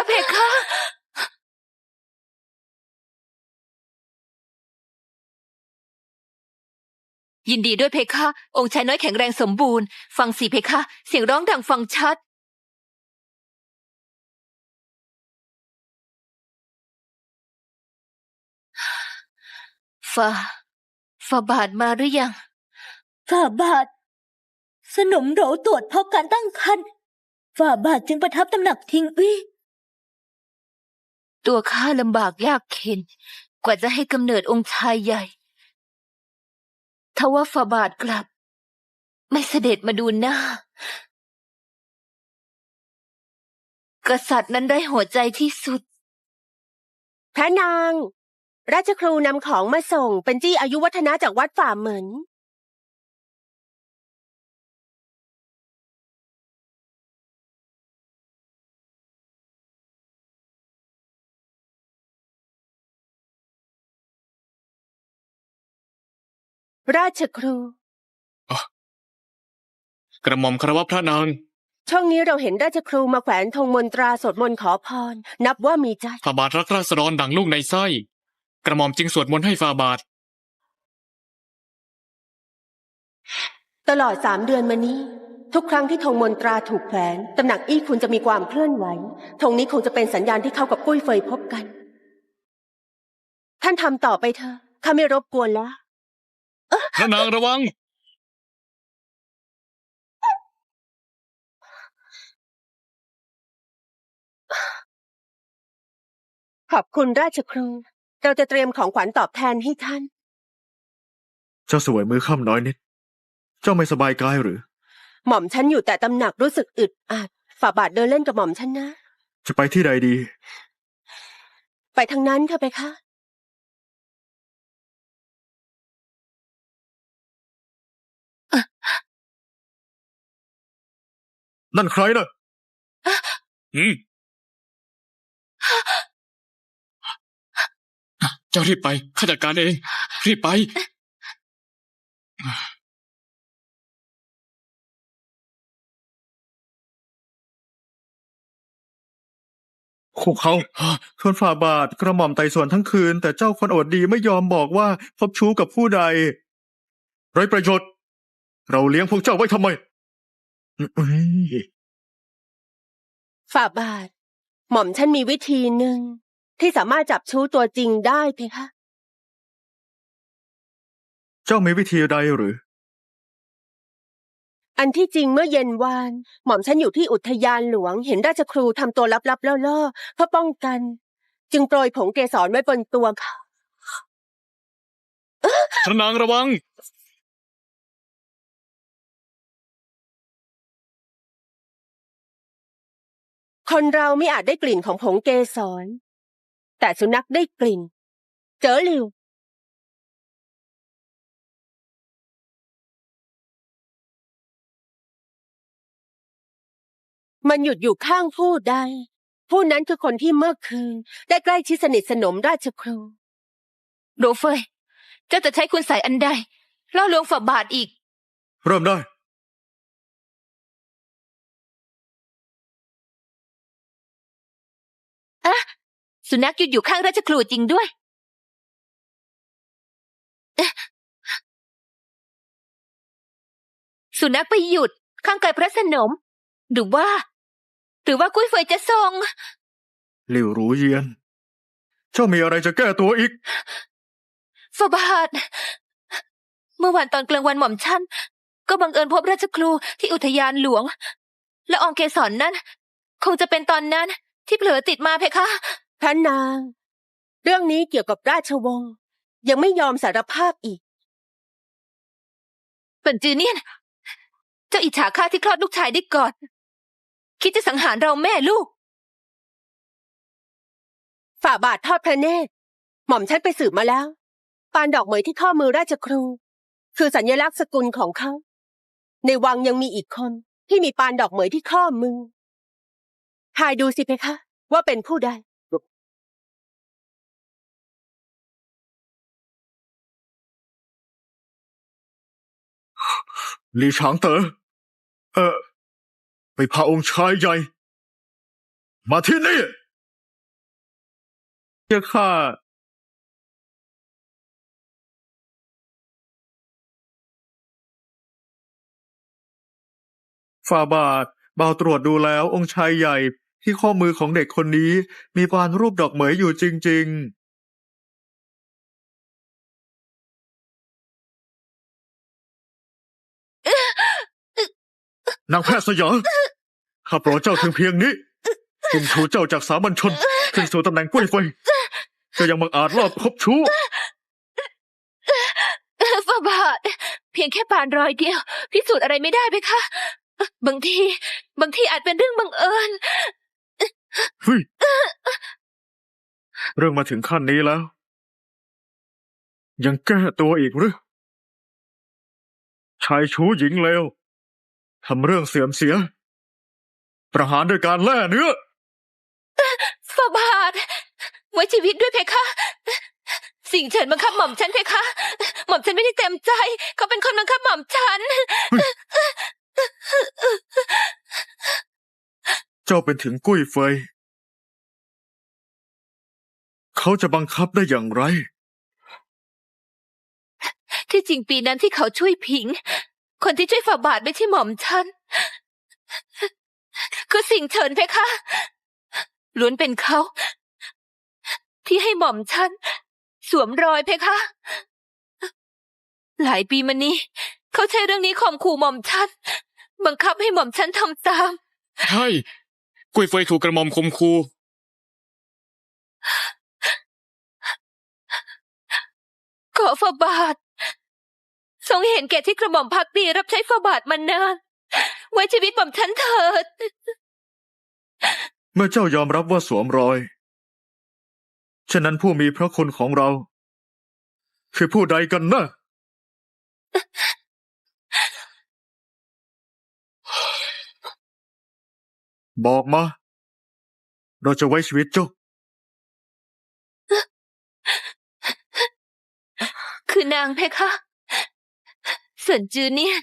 นะเพคะยินดีด้วยเพคะ องค์ชายน้อยแข็งแรงสมบูรณ์ ฟังสิเพคะ เสียงร้องดังฟังชัด ฝ่าฝ่าบาทมาหรือยัง ฝ่าบาท สนมโหรตรวจพบการตั้งครรภ์ฝ่าบาทจึงประทับตำหนักทิงอี้ ตัวข้าลำบากยากเข็น กว่าจะให้กำเนิดองค์ชายใหญ่ ทว่าฝาบาทกลับ ไม่เสด็จมาดูหน้า กษัตริย์นั้นได้หัวใจที่สุด พระนาง ราชครูนำของมาส่งเป็นจี้อายุวัฒนะจากวัดฝ่าเหมือน ราชครู กระหม่อมคารวะพระนางช่วงนี้เราเห็นราชครูมาแขวนธงมนตราสวดมนต์ขอพร นับว่ามีใจ ฝ่าบาทรักราษฎรดังลูกในไส้ กระหม่อมจึงสวดมนต์ให้ฝ่าบาท ตลอดสามเดือนมานี้ ทุกครั้งที่ธงมนตราถูกแขวนตำหนักอี้คุณจะมีความเคลื่อนไหวธงนี้คงจะเป็นสัญญาณที่เขากับกุ้ยเฟยพบกัน ท่านทำต่อไปเถอะข้าไม่รบกวนแล้ว พระนางระวัง ขอบคุณราชครู เราจะเตรียมของขวัญตอบแทนให้ท่าน เจ้าสวยมือค่ำน้อยนิด เจ้าไม่สบายกายหรือ หม่อมฉันอยู่แต่ตำหนักรู้สึกอึดอัดฝ่าบาทเดินเล่นกับหม่อมฉันนะ จะไปที่ใดดี ไปทางนั้นเถอะไปคะ นั่นใครน่ะอืมเจ้ารีบไปข้าจัดการเอง รีบไป พวกเขาทวนฝ่าบาทกระหม่อมไต่สวนทั้งคืน แต่เจ้าคนอดดีไม่ยอมบอกว่าพบชู้กับผู้ใด ไรประโยชน์ เราเลี้ยงพวกเจ้าไว้ทำไม อุ๊ยฝ่าบาท หม่อมฉันมีวิธีหนึ่ง ที่สามารถจับชู้ตัวจริงได้เพคะ เจ้ามีวิธีใดหรือ อันที่จริงเมื่อเย็นวาน หม่อมฉันอยู่ที่อุทยานหลวง เห็นราชครูทำตัวลับๆล่อๆเพื่อป้องกัน จึงโปรยผงเกสรไว้บนตัวเขา พระนางระวัง คนเราไม่อาจได้กลิ่นของผงเกสร แต่สุนัขได้กลิ่น เจอหลิว มันหยุดอยู่ข้างผู้ใด ผู้นั้นคือคนที่เมื่อคืน ได้ใกล้ชิดสนิทสนมราชครูโดเฟยเจ้าจะใช้คุณใส่อันใดล่อลวงฝ่าบาทอีก เริ่มได้ สุนัขหยุดอยู่ข้างราชครูจริงด้วยเอ๊ะสุนัขไปหยุดข้างกายพระสนม หรือว่า หรือว่ากุ้ยเฟยจะทรงหลิวรู้เยียน เจ้ามีอะไรจะแก้ตัวอีกฝ่าบาทเมื่อวานตอนกลางวันหม่อมฉันก็บังเอิญพบราชครูที่อุทยานหลวง และอองเกสรนนั้น คงจะเป็นตอนนั้น ที่เผลอติดมาเพคะพระนาง เรื่องนี้เกี่ยวกับราชวงศ์ยังไม่ยอมสารภาพอีกเปิ่นจือเนี่ยนเจ้าอิจฉาข้าที่คลอดลูกชายได้ก่อน คิดจะสังหารเราแม่ลูก ฝ่าบาททอดพระเนตร หม่อมฉันไปสืบมาแล้ว ปานดอกเหมยที่ข้อมือราชครู คือสัญลักษณ์สกุลของเขา ในวังยังมีอีกคนที่มีปานดอกเหมยที่ข้อมือ ทายดูสิเพคะ ว่าเป็นผู้ใดหลีฉางเต๋อเออไปพาองค์ชายใหญ่ มาที่นี่เจ้าข้าฝ่าบาทบ่าวตรวจดูแล้วองค์ชายใหญ่ ที่ข้อมือของเด็กคนนี้มีปานรูปดอกเหมยอยู่จริง ๆนางแพทย์สยองข้าโปรดเจ้าถึงเพียงนี้ผมชูเจ้าจากสามัญชนขึ้นสู่ตำแหน่งกุ้ยไฟเจ้ายังบังอาจลอบคบชู้ฝ่าบาทเพียงแค่ปานรอยเดียว พิสูจน์อะไรไม่ได้ไหมคะ บางที บางทีอาจเป็นเรื่องบังเอิญ เฮ้ยเรื่องมาถึงขั้นนี้แล้ว ยังแก้ตัวอีกหรือชายชู้หญิงเลวทำเรื่องเสื่อมเสีย ประหารด้วยการแล่เนื้อฝ่าบาท ไว้ชีวิตด้วยเพคะ สิ่งเฉินบังคับหม่อมฉันเพคะ หม่อมฉันไม่ได้เต็มใจ เขาเป็นคนบังคับหม่อมฉัน เจ้าเป็นถึงกุ้ยเฟย เขาจะบังคับได้อย่างไร ที่จริงปีนั้นที่เขาช่วยผิง คนที่ช่วยฝ่าบาทไม่ใช่หม่อมฉัน คือสิ่งเฉินเพคะ ล้วนเป็นเขา ที่ให้หม่อมฉัน สวมรอยเพคะ หลายปีมานี้ เขาใช้เรื่องนี้ข่มขู่หม่อมฉัน บังคับให้หม่อมฉันทำตาม ใช่ กุ้ยเฟยถูกกระหม่อมคมคูขอฝ่าบาท ทรงเห็นแก่ที่กระหม่อมพักดีรับใช้ฝ่าบาทมานาน ไว้ชีวิตหม่อมฉันเถิด เมื่อเจ้ายอมรับว่าสวมรอย ฉะนั้นผู้มีพระคุณของเรา คือผู้ใดกันนะ บอกมา เราจะไว้ชีวิตเจ้า คือนางเพคะส่วนจือเนี่ย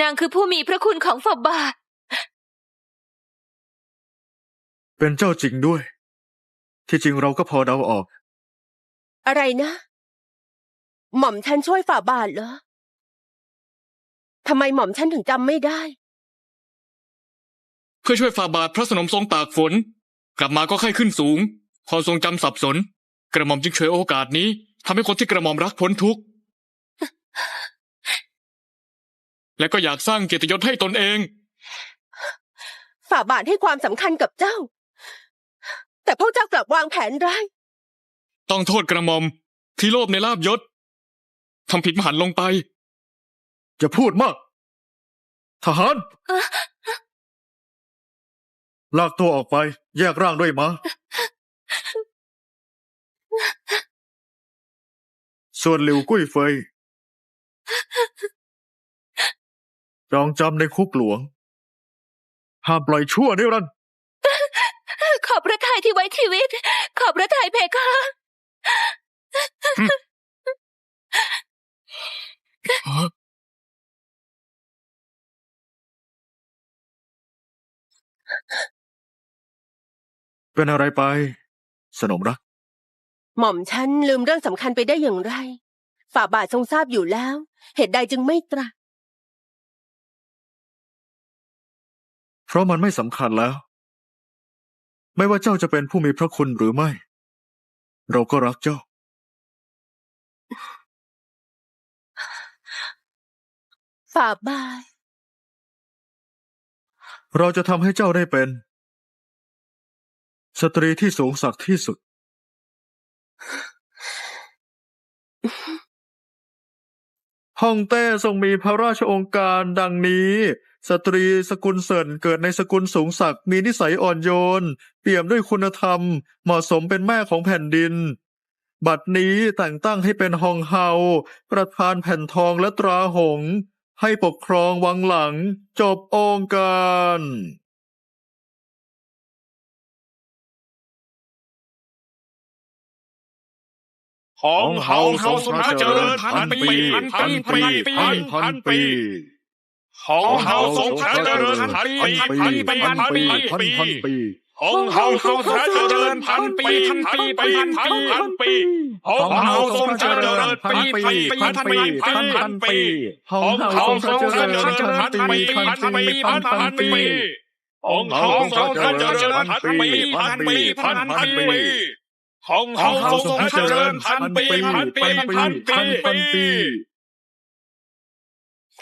นางคือผู้มีพระคุณของฝ่าบาทเป็นเจ้าจริงด้วย ที่จริงเราก็พอเดาออก อะไรนะ หม่อมฉันช่วยฝ่าบาทเหรอทำไมหม่อมฉันถึงจำไม่ได้ เพื่อช่วยฝ่าบาทพระสนมทรงตากฝน กลับมาก็ไข้ขึ้นสูงพอทรงจำสับสน กระหม่อมจึงฉวยโอกาสนี้ทำให้คนที่กระหม่อมรักพ้นทุกข์และก็อยากสร้างเกียรติยศให้ตนเอง ฝ่าบาทให้ความสำคัญกับเจ้า แต่พวกเจ้ากลับวางแผนร้าย ต้องโทษกระหม่อมที่โลภในลาบยศทำผิดมหันต์ลงไปจะพูดมาก ทหาร ลากตัวออกไป แยกร่างด้วยมาส่วนหลิวกุ้ยเฟยจองจำในคุกหลวง ห้ามปล่อยชั่วนิรันดร์ขอบพระทัยที่ไว้ชีวิต ขอบพระทัยเพคะ เป็นอะไรไป สนมรัก หม่อมฉันลืมเรื่องสำคัญไปได้อย่างไร ฝ่าบาททรงทราบอยู่แล้ว เหตุใดจึงไม่ตรัสเพราะมันไม่สำคัญแล้ว ไม่ว่าเจ้าจะเป็นผู้มีพระคุณหรือไม่ เราก็รักเจ้า ฝ่าบาทเราจะทำให้เจ้าได้เป็น สตรีที่สูงสักดิ์ที่สุด ฮ่องเต้ทรงมีพระราชองค์การดังนี้ สตรีสกุลเซินเกิดในสกุลสูงศักดิ์มีนิสัยอ่อนโยน เปี่ยมด้วยคุณธรรม เหมาะสมเป็นแม่ของแผ่นดิน บัดนี้แต่งตั้งให้เป็นฮองเฮาประธานแผ่นทองและตราหง ให้ปกครองวังหลัง จบองค์การ ของเฮาทรงพระเจริญพันปีพันปีพันพันปีของเฮาทรงพระเจริญพันปีพันปีพันปีหงเฮาทรงพระเจริญพันปีพันปีพันปีพันปีหงเฮาทรงเจริญพันปีพันปีพันพันปีหงเฮาทรงเจริญพันปีพันปีพันพันปีหงเฮาทรงเจริญพันปีพันปีพันพันปี หงเฮาทรงเจริญพันปีพันปีพันปี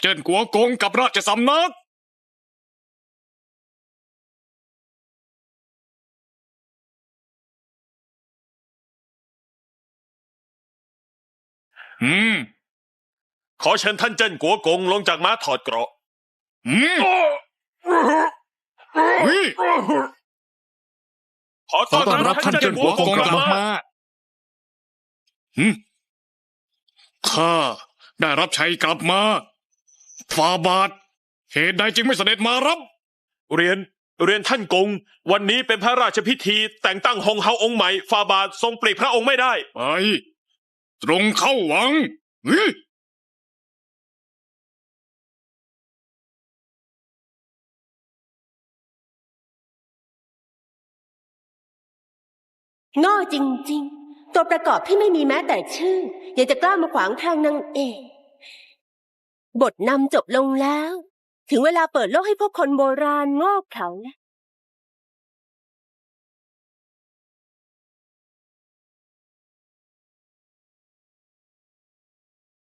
เจิ้นกัวกงกับราชสำนักอืม ขอเชิญท่านเจิ้นกัวกงลงจากม้าถอดเกราะอืมเฮ้ย ขอขอต้อนรับท่านเจิ้นกัวกงกลับมาหืมข้าได้รับชัยกลับมาฟาบาทเหตุใดจึงไม่เสด็จมารับ เรียนเรียนท่านกง วันนี้เป็นพระราชพิธี แต่งตั้งฮงเฮาองค์ใหม่ฟาบาททรงปลีกพระองค์ไม่ได้ ไป ตรงเข้าหวังเฮ้ โง่จริง ๆ ตัวประกอบที่ไม่มีแม้แต่ชื่อ ยังจะกล้ามาขวางทางนางเอกบทนำจบลงแล้ว ถึงเวลาเปิดโลกให้พวกคนโบราณโง่เขลาแล้ว